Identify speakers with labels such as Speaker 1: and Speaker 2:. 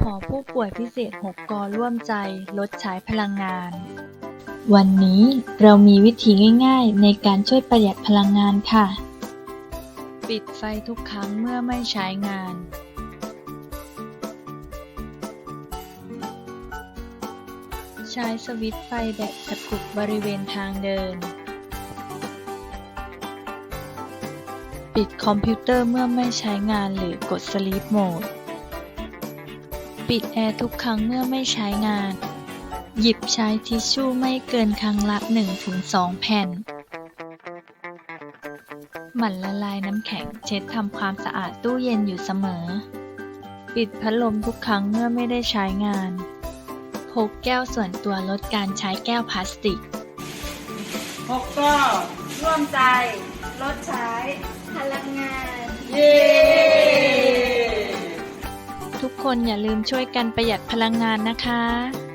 Speaker 1: หอผู้ป่วยพิเศษ 6กอร่วมใจลดใช้พลังงาน วันนี้เรามีวิธีง่ายๆ ในการช่วยประหยัดพลังงานค่ะ ปิดไฟทุกครั้งเมื่อไม่ใช้งาน ใช้สวิตช์ไฟแบบกระตุกบริเวณทางเดิน ปิดคอมพิวเตอร์เมื่อไม่ใช้งานหรือกด Sleep Mode ปิด แอร์ทุกครั้งเมื่อไม่ใช้งาน หยิบใช้ทิชชู่ไม่เกินครั้งละ 1-2 แผ่น หมั่นละลายน้ำแข็งเช็ดทำความสะอาดตู้เย็นอยู่เสมอ ปิดพัดลมทุกครั้งเมื่อไม่ได้ใช้งาน พกแก้วส่วนตัวลดการใช้แก้วพลาสติก
Speaker 2: หกก็
Speaker 3: ร่วมใจ ลดใช้ พลังงาน
Speaker 2: เย้
Speaker 1: ทุกคนอย่าลืมช่วยกันประหยัดพลังงานนะคะ